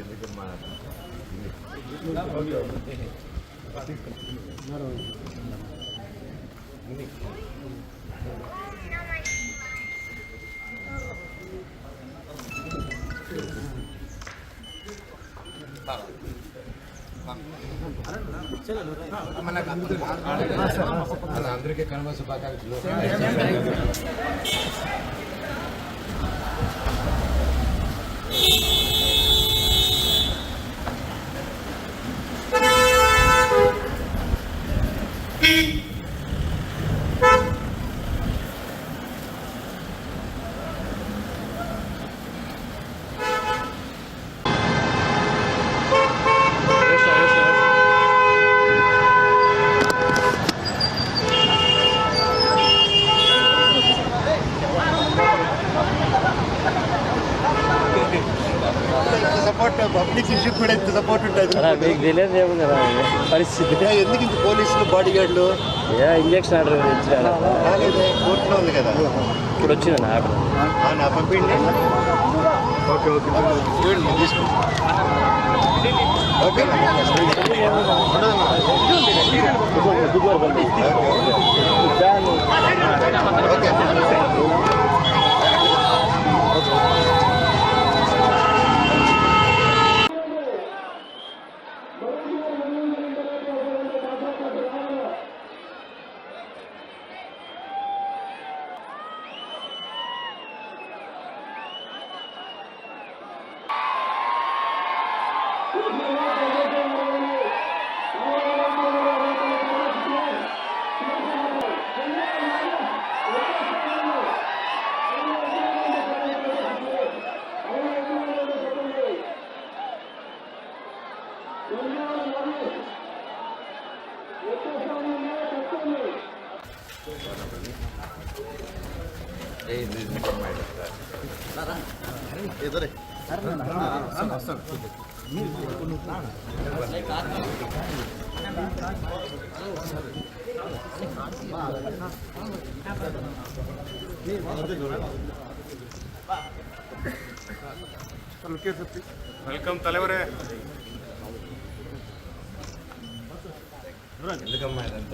ఎందుకమ్మా మన అందరికీ కనుమ శుభాకాంక్షలు సపోర్ట్ ఉంటుంది. అలా మీకు తెలియదు ఏముంది కదా పరిస్థితి. ఎందుకు ఇంత పోలీసులు బాడీ గార్డులు ఏ ఇంజక్షన్ ఆర్డర్ ఇచ్చాడు రాలేదే కోర్టులో ఉంది కదా. ఇప్పుడు వచ్చింది ఆర్డర్ ఆ, నా పంపిండి ఓకే ఓకే. చూడండి నేను తీసుకుంటాను ఓకే. ఓకే. ಎದುರೆ ವೆಲ್ಕಮ್ ತಲೆವರೇ ಎಲ್ಲಿಗಮ್ಮ ಇದಂತ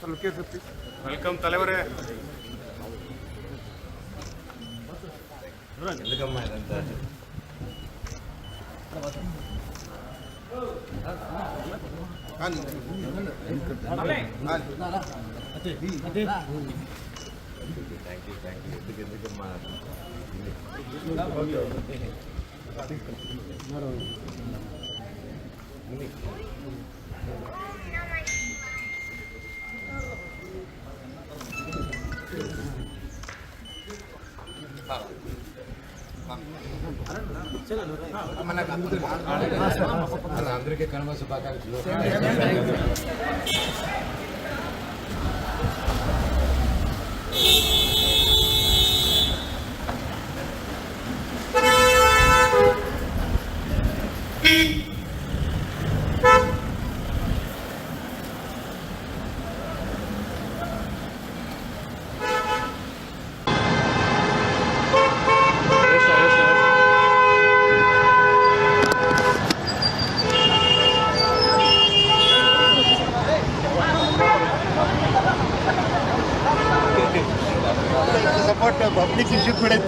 థ్యాంక్ యూ ఎందుకు ఎందుకమ్మా ఏ ఇది ఎందుకమ్మా ఇదంతా ఎదురే వెల్కమ్ తలవరే ఎందుకమ్మా ఇదంతా కానీ థ్యాంక్ యూ థ్యాంక్ యూ ఎందుకు ఎందుకమ్మా అందరికీ కనుమ శుభాకాంక్షలు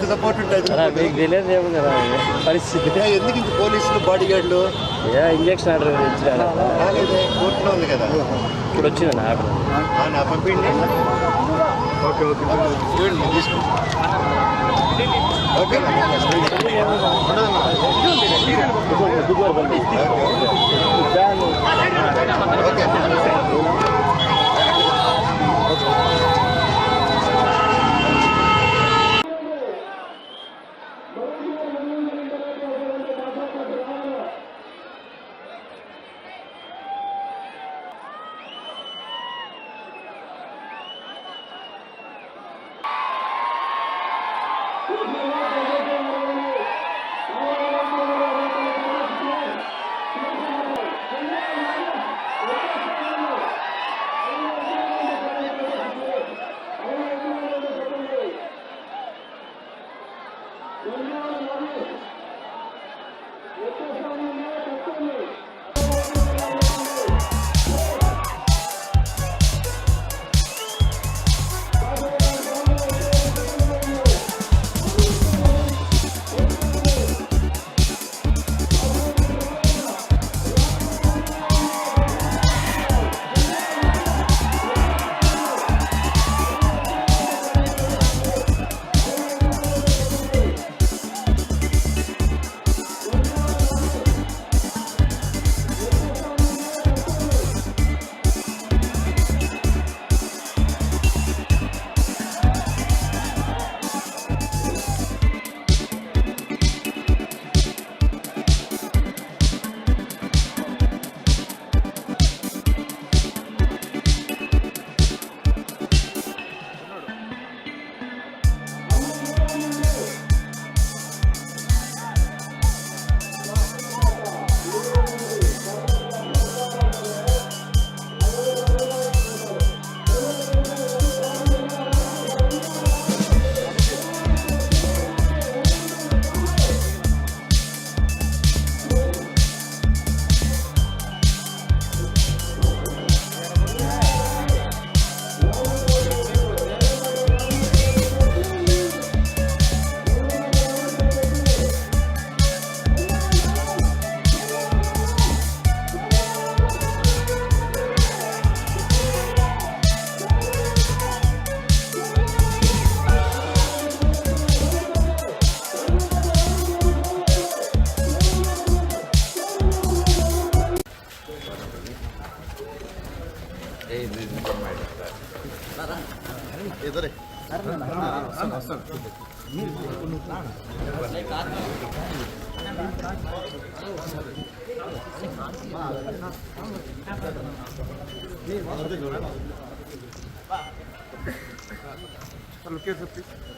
ఇంత సపోర్ట్ ఉంటుంది మీకు తెలియదు ఏముంది పరిస్థితి. ఎందుకు ఇంత పోలీసులు బాడీ గార్డులు ఏ ఇంజక్షన్ ఆర్డర్ ఇచ్చినాడు రాలేదే కోర్టులో ఉంది కదా. ఇప్పుడు వచ్చింది నా యాప్ ఆ, నా పంపిండి ఓకే ఓకే చూడండి తీసుకుంటాను ఓకే. ఓకే.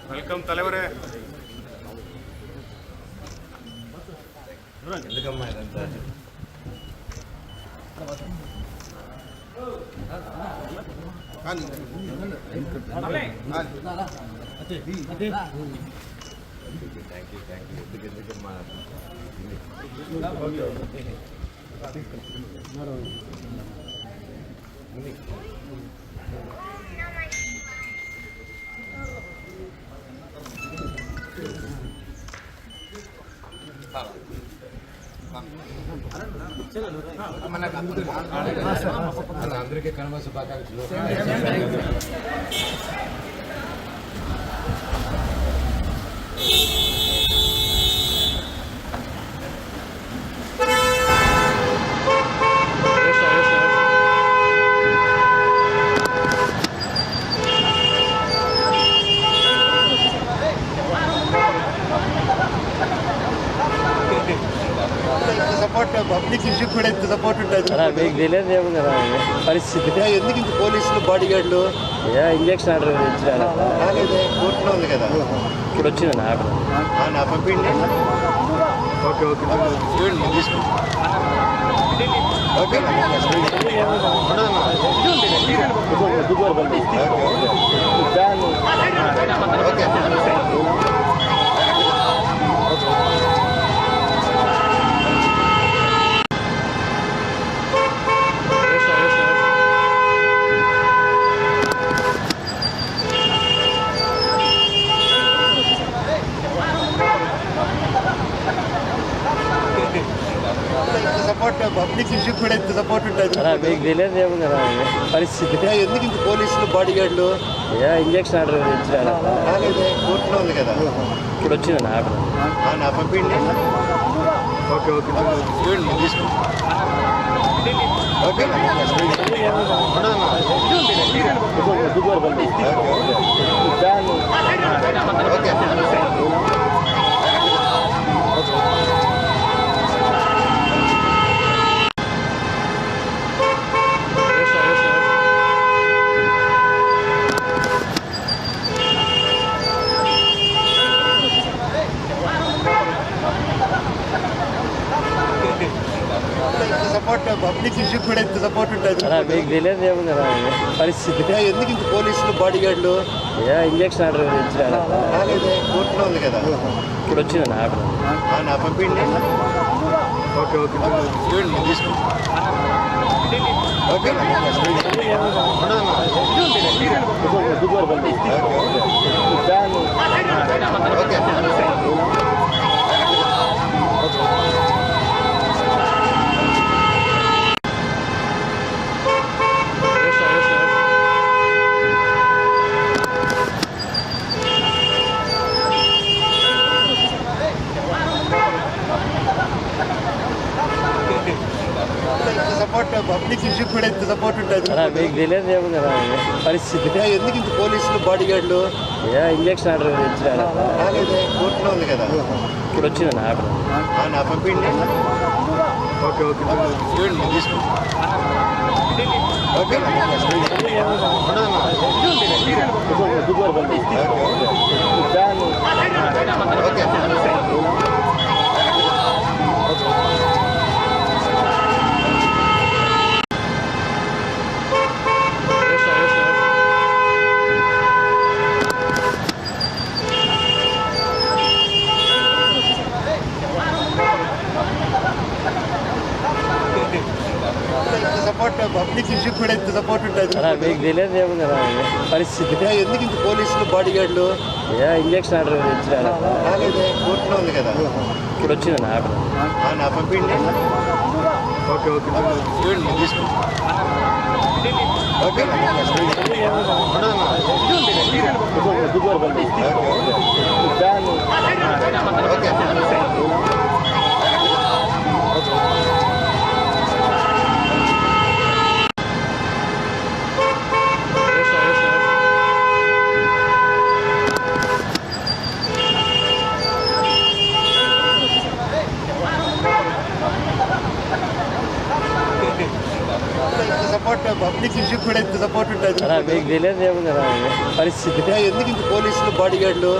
వెల్కమ్ తలవరే ఎందుకమ్మా ఇదంతా కానీ థ్యాంక్ యూ థ్యాంక్ యూ ఎందుకు ఎందుకమ్మా మన అందరికీ కనుమ శుభాకాంక్షలు ఇంత సపోర్ట్ పబ్లిక్ ఇష్యూ కూడా ఇంత సపోర్ట్ ఉంటుంది అలా మీకు తెలియదు ఏముంది పరిస్థితి. ఎందుకు ఇంత పోలీసులు బాడీ గార్డులు ఏ ఇంజక్షన్ ఆర్డర్ ఇచ్చినాడు రాలేదే కోర్టులో ఉంది కదా. ఇప్పుడు వచ్చింది ఆర్డర్? నా పంపిండి ఓకే ఓకే చూడండి తీసుకుంటాను ఓకే ఓకే ఇంత సపోర్ట్ పబ్లిక్ ఇష్యూ కూడా ఇంత సపోర్ట్ ఉంటుంది. మీకు తెలియదు ఏముంది కదా పరిస్థితి. ఎందుకు ఇంత పోలీసులు బాడీ గార్డులు ఏ ఇంజక్షన్ ఆర్డర్ ఇచ్చినాడు రాలేదే కోర్టులో ఉంది కదా. ఇప్పుడు వచ్చింది ఆర్డర్? ఆ, నా పంపిండి ఓకే ఓకే చూడండి. ఓకే ఓకే ఇంత ఇష్యూ కూడా ఇంత సపోర్ట్ ఉంటుంది. మీకు తెలియదు ఏముంది పరిస్థితి. ఎందుకు ఇంత పోలీసులు బాడీ గార్డులు ఏ ఇంజక్షన్ ఆర్డర్ ఇచ్చినాడు రాలేదే కోర్టులో ఉంది కదా. ఇప్పుడు వచ్చింది ఆర్డర్? ఆ, నా పంపిండి ఓకే ఓకే చూడండి తీసుకుంటాను okay. Okay support public issue కూడా ఇంత సపోర్ట్ ఉంటుంది. మీకు తెలియదు ఏముంది కదా పరిస్థితి. ఎందుకు ఇంత పోలీసులు బాడీ గార్డులు ఏ ఇంజక్షన్ ఆర్డర్ ఇచ్చినాడు రాలేదే కోర్టులో ఉంది కదా. ఇప్పుడు వచ్చింది ఆర్డర్ ఆ, నా పంపిండి ఓకే ఓకే చూడండి తీసుకుంటాను ఓకే ఓకే ఇంత సపోర్ట్ పబ్లిక్ ఇష్యూ కూడా ఇంత సపోర్ట్ ఉంటుంది మీకు తెలియదు ఏముంది కదా పరిస్థితి ఎందుకు ఇంత పోలీసులు బాడీ గార్డులు ఏ ఇంజక్షన్ ఆర్డర్ ఇచ్చినాడు రాలేదే కోర్టులో ఉంది కదా ఇప్పుడు వచ్చింది ఆర్డర్ ఆ, నా పంపిండి ఓకే ఓకే చూడండి తీసుకుంటాను ఓకే ఓకే ఇంత సపోర్ట్ పబ్లిక్ ఇష్యూ కూడా ఇంత సపోర్ట్ ఉంటుంది. మీకు తెలియదు ఏముంది కదా పరిస్థితి. ఎందుకు ఇంత పోలీసులు బాడీ గార్డులు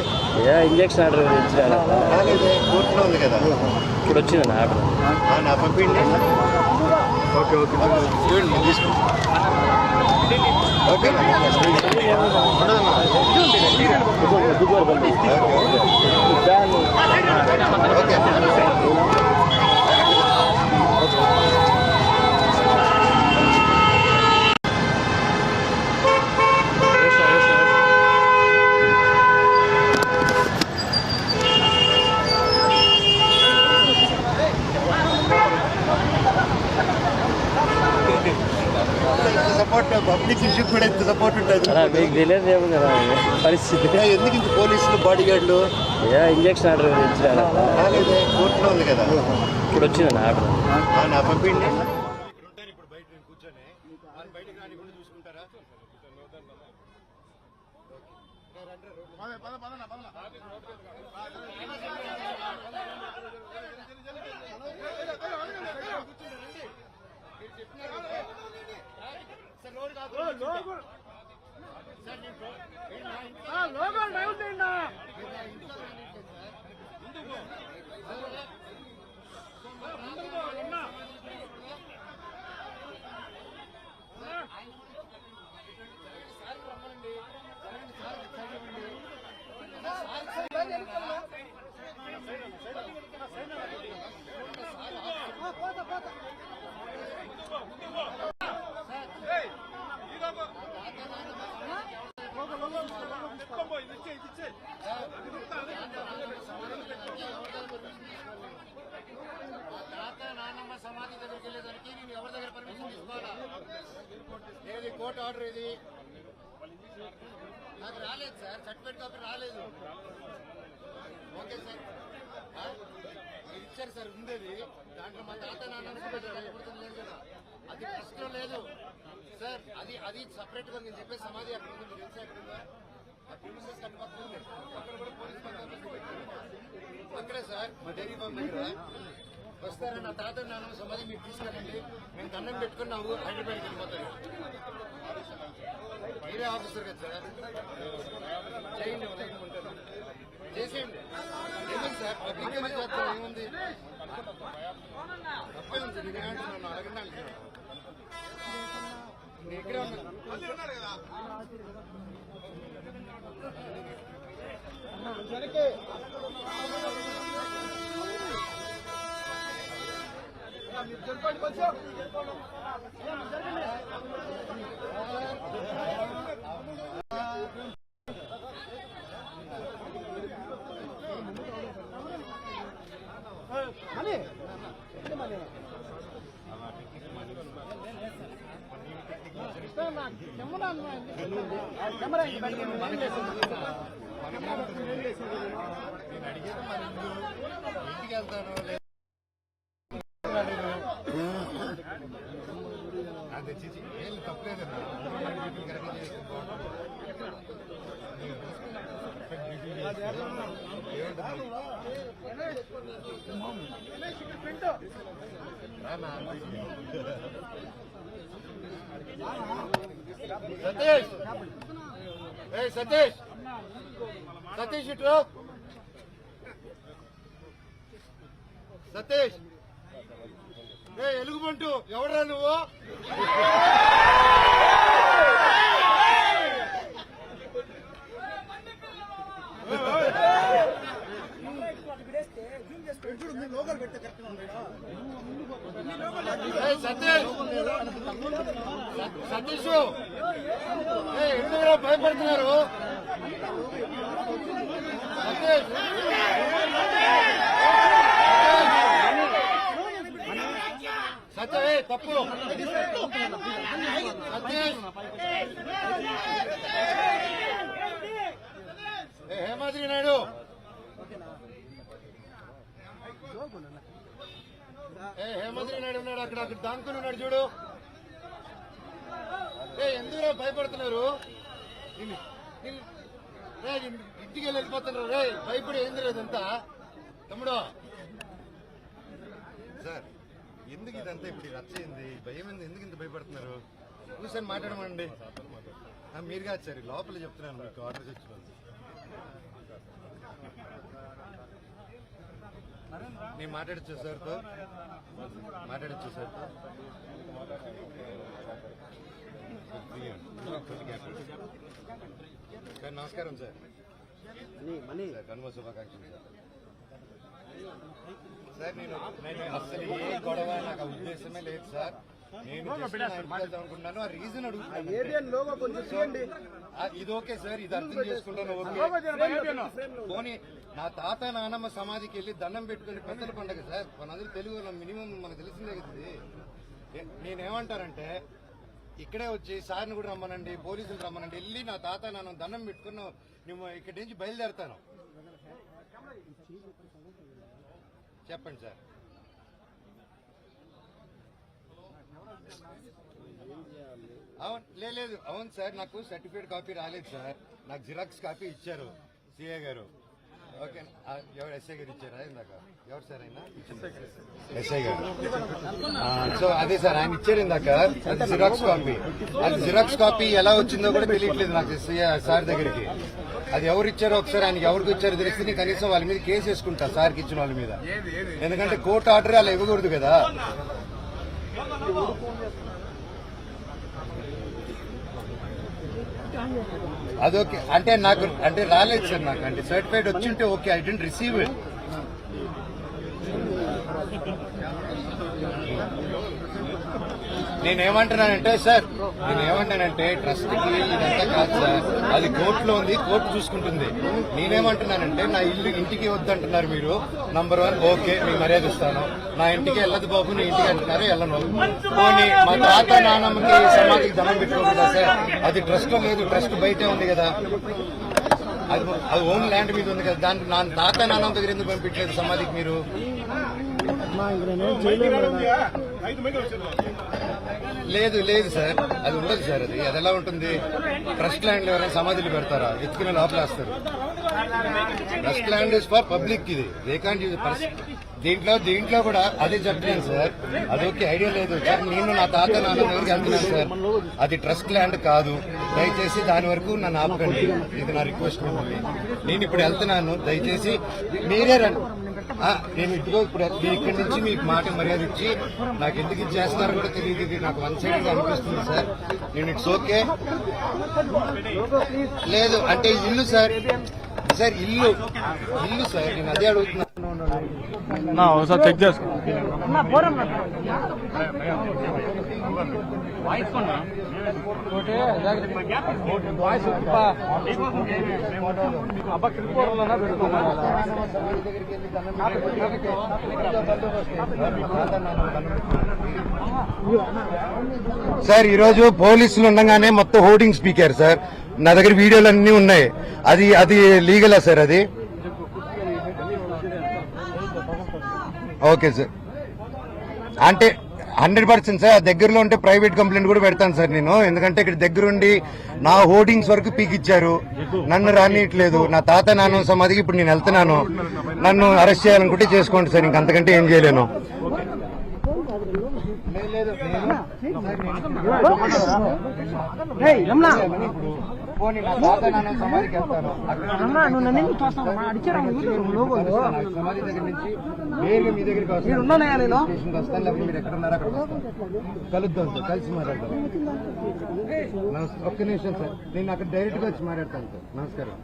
ఏ ఇంజక్షన్ ఆర్డర్ ఇచ్చినాడు రాలేదే కోర్టులో ఉంది కదా. ఇప్పుడు వచ్చింది ఆర్డర్? ఆ, నా పంపిండి ఓకే చూడండి okay okay. Support public issue కూడా ఇంత సపోర్ట్ ఉంటుంది. మీకు తెలియదు ఏముంది పరిస్థితి. ఎందుకు ఇంత పోలీసులు బాడీ గార్డులు ఇంజక్షన్ ఆర్డర్ రాలేదే కోర్టులో ఉంది కదా. ఇప్పుడు వచ్చింది ఆర్డర్. పంపిండి ఇప్పుడు బయట నేను కూర్చొని వాళ్ళు బయటకు రానికుండా చూసుకుంటారా తాత నాన్నమ్మ సమాధి దగ్గరికి వెళ్ళేదానికి నేను ఎవరి దగ్గర పర్మిషన్ తీసుకోవాలా ఏది కోర్టు ఆర్డర్ ఇది. నాకు రాలేదు సార్ సర్టిఫికేట్ కాపీ రాలేదు. Okay sir. ఇచ్చారు సార్ ఉండేది. దాంట్లో మా తాత నాన్న కనపడుతుంది లేదు కదా. అది కష్టం లేదు. సార్ అది అది సపరేట్గా నేను చెప్పే సమాధి అక్కడ ఉంది మీరు తెలిసి అక్కడ ఉందా. అక్కడ కూడా పోలీస్ అక్కడే సార్ మా డైరీ ఫామ్ దగ్గర. వస్తారా నా తాత నాన్న సమాధి మీరు తీసుకెళ్ళండి. మేము దండం పెట్టుకుని నా ఊరు హైదరాబాద్కి వెళ్ళిపోతాను మీరే ఆఫీసర్ కదా సార్ చేయండి చేసేయండి. సార్? పబ్లిక్ ఏమైనా చేస్తాం ఏముంది తప్పే ఉంది. నేను ఏమంటున్నాను అడగండి నేను ఇక్కడే ఉన్నాను ఇంటికి వెళ్తాను లేదా అది చిచి ఏం తప్పలేదన్నా అందరూ మన డ్యూటీలు కరెక్ట్గా చేసుకుంటాం. నేను perfect సతీష్. ఏ సతీష్. సతీష్ ఇటు. సతీష్. ఏ ఎలుగుబంటు ఎవడరా నువ్వు? సతీష్! ఎందుకు భయపడుతున్నారు సతీష్ సత్య ఏ తప్పు. హేమాద్రి నాయుడు. ఏ హేమాద్రి నాయుడు ఉన్నాడు అక్కడ అక్కడ దాంకుని ఉన్నాడు చూడు. ఏ ఎందుకు భయపడుతున్నారు? రే ఇంటికి వెళ్ళిపోతున్నారు. రే భయపడి ఏంది లేదంతా తమ్ముడు. సార్ ఎందుకు ఇదంతా ఇప్పుడు రచ్చ అయింది? భయం ఏంది? ఎందుకు ఇంత భయపడుతున్నారు? కూర్చొని మాట్లాడమండి. ఆ, మీరు కాదు సార్ లోపల చెప్తున్నాను మీకు ఆర్డర్ తెచ్చుకోండి నేను మాట్లాడచ్చు సార్తో మాట్లాడచ్చు సార్తో సార్ నమస్కారం సార్. సార్ కనుమ శుభాకాంక్షలు సార్. సార్ నేను నేను అసలు ఏ గొడవ నాకు ఉద్దేశమే లేదు సార్. నేను ఆ రీజన్ అడుగుతున్నాను ఇది ఓకే సార్ ఇది అర్థం చేసుకుంటాను ఓకే. పోనీ నా తాత నానమ్మ సమాధికి వెళ్ళి దండం పెట్టుకుని పెద్దల పండగ సార్. మనందరూ తెలుగు మినిమం మనకు తెలిసిందే కదా నేనేమంటానంటే ఇక్కడే వచ్చి సార్ని కూడా రమ్మనండి పోలీసులు రమ్మనండి వెళ్ళి నా తాత నాన్న దండం పెట్టుకుని నువ్వు ఇక్కడి నుంచి బయలుదేరుతాను. చెప్పండి సార్. అవును లే- లేదు అవును సార్ నాకు సర్టిఫికేట్ కాపీ రాలేదు సార్. నాకు జిరాక్స్ కాపీ ఇచ్చారు సిఏ గారు. ఓకే. ఎవరు ఎస్ఐ గారు ఇచ్చారా ఇందాక? ఎవరు సార్ అయినా ఎస్ఐ గారు. సో అదే సార్ ఆయన ఇచ్చారు ఇందాక. అది జిరాక్స్ కాపీ అది జిరాక్స్ కాపీ ఎలా వచ్చిందో కూడా తెలియట్లేదు నాకు ఎస్ఐ సార్ దగ్గరికి. అది ఎవరు ఇచ్చారో ఒకసారి ఆయనకి ఎవరికి ఇచ్చారో తెలిస్తే నేను కనీసం వాళ్ళ మీద కేసు వేసుకుంటా సార్కి ఇచ్చిన వాళ్ళ మీద. ఎందుకంటే కోర్టు ఆర్డర్ అలా ఇవ్వకూడదు కదా. అదొకే అంటే నాకు అంటే రాలేదు సార్ నాకు. అంటే సర్టిఫైడ్ వచ్చింటే okay. I didn't receive it నేనేమంటున్నానంటే సార్ నేనేమంటానంటే ట్రస్ట్కి ఇదంతా కాదు సార్. అది కోర్టులో ఉంది కోర్టు చూసుకుంటుంది. నేనేమంటున్నానంటే నా ఇల్లు ఇంటికి వద్దంటున్నారు మీరు. నంబర్ వన్ ఓకే మీకు మర్యాద ఇస్తాను. నా ఇంటికి వెళ్ళదు బాబు నీ ఇంటికి అంటున్నారు వెళ్ళను. పోనీ మా తాత నాన్నమ్మకి సమాధికి ధనం పెట్టుకోకుండా సార్ అది ట్రస్ట్లో లేదు ట్రస్ట్ బయటే ఉంది కదా. అది అది ఓన్ ల్యాండ్ మీద ఉంది కదా. దాని నా తాత నాన్నమ్మ దగ్గర ఎందుకు పంపించలేదు సమాధికి మీరు? లేదు లేదు సార్. అది ఉండదు సార్ అది. అది ఎలా ఉంటుంది? ట్రస్ట్ ల్యాండ్ ఎవరైనా సమాధులు పెడతారా? లోపల లోపలేస్తారు trust land is for public ఇది. దే కాంట్ యూజ్ దీంట్లో దీంట్లో కూడా అదే చెప్తున్నాను సార్. అదొకే ఐడియా లేదు. సార్ నేను నా తాత నాన్న ఎవరికి వెళ్తున్నాను సార్. అది ట్రస్ట్ ల్యాండ్ కాదు. దయచేసి దాని వరకు నన్ను ఆపకండి. ఇది నా రిక్వెస్ట్ నేను ఇప్పుడు వెళ్తున్నాను. దయచేసి మీరే రండి. నేను ఇదిగో ఇప్పుడు మీరు ఇక్కడి నుంచి మీకు మాట మర్యాద ఇచ్చి నాకు ఎందుకు ఇది చేస్తున్నారో కూడా తెలియదు. ఇది నాకు వన్ సైడ్గా అనిపిస్తుంది సార్. నేను ఇట్స్ ఓకే. లేదు అంటే ఇల్లు సార్. సార్ ఇల్లు. ఇల్లు సార్. నేను అదే అడుగుతున్నాను. ఒకసారి చెక్ చేసుకో. సార్ ఈరోజు పోలీసులు ఉండగానే మొత్తం హోర్డింగ్స్ స్పీకర్ సార్. నా దగ్గర వీడియోలు అన్ని ఉన్నాయి. అది అది లీగలా సార్ అది? Okay sir. అంటే హండ్రెడ్ పర్సెంట్ సార్. దగ్గరలో ఉంటే ప్రైవేట్ కంప్లైంట్ కూడా పెడతాను సార్ నేను. ఎందుకంటే ఇక్కడ దగ్గరుండి నా హోర్డింగ్స్ వరకు పీకిచ్చారు. నన్ను రానియట్లేదు. నా తాత నాన్న సమాధికి ఇప్పుడు నేను వెళ్తున్నాను. నన్ను అరెస్ట్ చేయాలనుకుంటే చేసుకోండి సార్. ఇంకంతకంటే ఏం చేయలేను. పోనీ నా తాత నాన్న సమాధికి వెళ్తాను సమాధి దగ్గర నుంచి నేరుగా మీ దగ్గరికి వస్తాను స్టేషన్కి వస్తాను లేకపోతే మీరు ఎక్కడ ఉన్నారో అక్కడ వస్తాను కలుద్దాం సార్ కలిసి మాట్లాడదాం. ఒక్క నిమిషం సార్. నేను అక్కడ డైరెక్ట్గా వచ్చి మాట్లాడతాను సార్. నమస్కారం.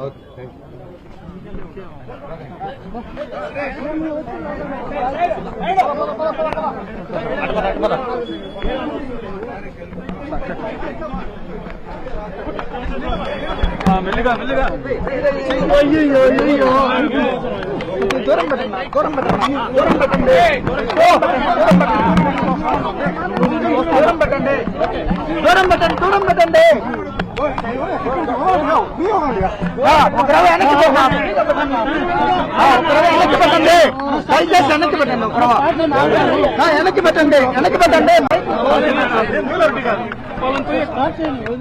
ఓకే థ్యాంక్ యూ మెల్లిగా మెల్లిగా దూరం పెట్టండి దూరం పెట్టండి ఒకరవ వెనక్కి పెట్టండి ఒకరవ వెనక్కి పెట్టండి దయచేసి వెనక్కి పెట్టండి ఒకరవ వెనక్కి పెట్టండి వెనక్కి పెట్టండి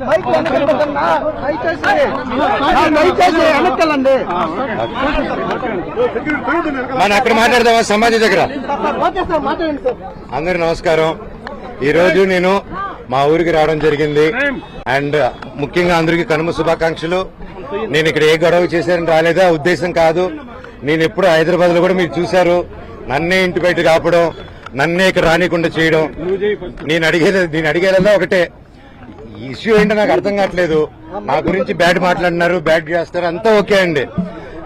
బైక్ వెనక్కి పెట్టండి దయచేసి దయచేసి వెనక్కి వెళ్ళండి మనం అక్కడ మాట్లాడదామా? సమాధి దగ్గర. అందరు నమస్కారం. ఈ రోజు నేను మా ఊరికి రావడం జరిగింది. అండ్ ముఖ్యంగా అందరికీ కనుమ శుభాకాంక్షలు. నేను ఇక్కడ ఏ గొడవ చేశారని రాలేదా ఉద్దేశం కాదు. నేను ఎప్పుడు హైదరాబాద్లో కూడా మీరు చూశారు. నన్నే ఇంటి బయట కాపడం నన్నే ఇక్కడ రానికుండా చేయడం. నేను అడిగేది నేను అడిగేదల్లా ఒకటే. ఇష్యూ ఏంటో నాకు అర్థం కావట్లేదు. నా గురించి బ్యాడ్ మాట్లాడినారు బ్యాడ్ చేస్తారు అంతా ఓకే అండి.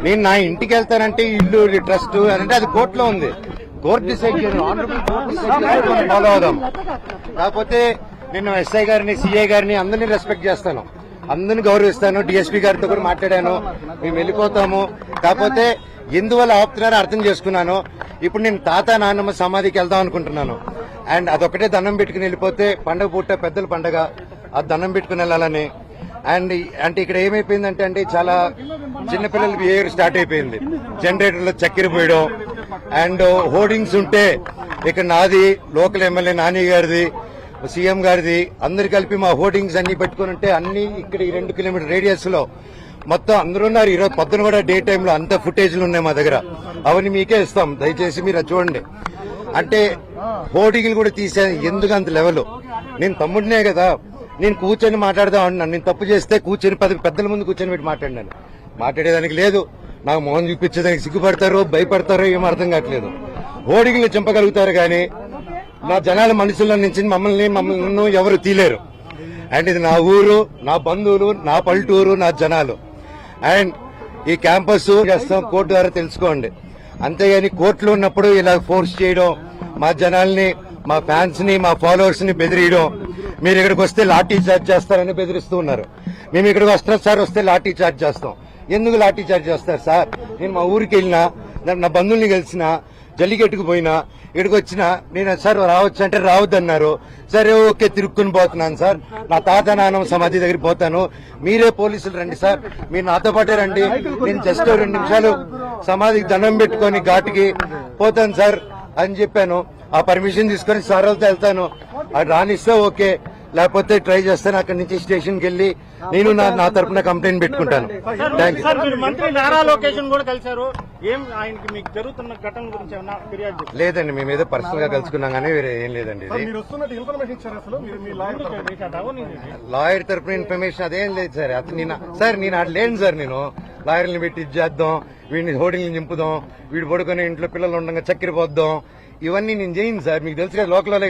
నేను నా ఇంటికి వెళ్తానంటే ఇల్లు ట్రస్ట్ అంటే అది కోర్టులో ఉంది. కోర్టు డిసైడ్ చేయను ఆనరబుల్ కోర్టు డిసైడ్ చేస్తే మనం ఫాలో అవుదాం కాకపోతే నేను ఎస్ఐ గారిని సిఐ గారిని అందరినీ రెస్పెక్ట్ చేస్తాను. అందరిని గౌరవిస్తాను. డిఎస్పీ గారితో కూడా మాట్లాడాను. మేము వెళ్ళిపోతాము. కాకపోతే ఎందువల్ల ఆపుతున్నారో అర్థం చేసుకున్నాను. ఇప్పుడు నేను తాత నాన్నమ్మ సమాధికి వెళ్దాం అనుకుంటున్నాను. అండ్ అదొకటే దండం పెట్టుకుని వెళ్ళిపోతే పండగ పూట పెద్దల పండగ ఆ దండం పెట్టుకుని వెళ్ళాలని. అండ్ అంటే ఇక్కడ ఏమైపోయిందంటే అండి చాలా చిన్నపిల్లల బిహేవియర్ స్టార్ట్ అయిపోయింది. జనరేటర్లో చక్కెర పోయడం. అండ్ హోర్డింగ్స్ ఉంటే ఇక్కడ నాది లోకల్ ఎమ్మెల్యే నాని గారిది సీఎం గారిది అందరు కలిపి మా హోర్డింగ్స్ అన్ని పెట్టుకుని ఉంటే అన్ని ఇక్కడ ఈ రెండు కిలోమీటర్ రేడియస్లో మొత్తం అందరూ ఉన్నారు. ఈరోజు పొద్దున కూడా డే టైంలో అంత ఫుటేజ్లు ఉన్నాయి మా దగ్గర. అవన్నీ మీకే ఇస్తాం. దయచేసి మీరు చూడండి. అంటే హోర్డింగ్లు కూడా తీసే ఎందుకు అంత లెవెల్ నేను తమ్ముడినే కదా. నేను కూర్చొని మాట్లాడదాం అన్నాను నేను తప్పు చేస్తే కూర్చొని పది పెద్దల ముందు కూర్చొని పెట్టి మాట్లాడినాను మాట్లాడేదానికి లేదు. నాకు మొహం చూపించేదానికి సిగ్గుపడతారో భయపడతారో ఏం అర్థం కావట్లేదు. హోర్డింగ్లు చంపగలుగుతారు కానీ నా జనాల మనుషుల నుంచి మమ్మల్ని మమ్మల్ని ఎవరు తీలేరు. అండ్ ఇది నా ఊరు నా బంధువులు నా పల్లెటూరు నా జనాలు. అండ్ ఈ క్యాంపస్ చేస్తాం కోర్టు ద్వారా తెలుసుకోండి. అంతేగాని కోర్టులో ఉన్నప్పుడు ఇలా ఫోర్స్ చేయడం మా జనాల్ని మా ఫ్యాన్స్ని మా ఫాలోవర్స్ని బెదిరియడం. మీరు ఇక్కడికి వస్తే లాఠీ చార్జ్ చేస్తారని బెదిరిస్తూ ఉన్నారు. మేము ఇక్కడికి వస్తున్నాం సార్ వస్తే లాఠీ చార్జ్ చేస్తాం. ఎందుకు లాఠీ చార్జ్ చేస్తారు సార్? నేను మా ఊరికి వెళ్ళినా నా బంధువుల్ని కలిసినా జల్లికెట్టుకు పోయినా ఇక్కడికి వచ్చినా నేను సార్ రావచ్చు అంటే రావద్దన్నారు. సరే ఓకే తిరుక్కుని పోతున్నాను సార్. నా తాత నాన్న సమాధి దగ్గరికి పోతాను. మీరే పోలీసులు రండి సార్. మీరు నాతో పాటే రండి. నేను జస్ట్ రెండు నిమిషాలు సమాధికి దండం పెట్టుకొని ఘాటుకి పోతాను సార్ అని చెప్పాను. ఆ పర్మిషన్ తీసుకొని సార్ వెళ్తాను. అది రానిస్తే ఓకే. లేకపోతే ట్రై చేస్తాను. అక్కడి నుంచి స్టేషన్కి వెళ్ళి నేను నా నా తరపున కంప్లైంట్ పెట్టుకుంటాను. థ్యాంక్ యూ మంత్రి నారా కూడా కలిశారు. ఏం ఆయనకి మీకు జరుగుతున్న ఘటన గురించి ఏమన్నా ఫిర్యాదు? లేదండి మేము ఏదో పర్సనల్గా కలుసుకున్నాం కానీ వేరే ఏం లేదండి ఇది. మీరు వస్తున్నట్టు ఇన్ఫర్మేషన్ ఇచ్చారు అసలు. మీరు మీ లాయర్ అవును ఇది. లాయర్ తరపున ఇన్ఫర్మేషన్ అదేం లేదు సార్. అతను నేను సార్ నేను అట్లా లేను సార్ నేను. లాయర్ని పెట్టి ఇది చేద్దాం వీడిని హోర్డింగ్ని నింపుదాం వీడు పడుకొని ఇంట్లో పిల్లలు ఉండగా చక్కెర పోద్దాం. ఇవన్నీ నేను చేయను సార్. మీకు తెలుసు కదా లోకల్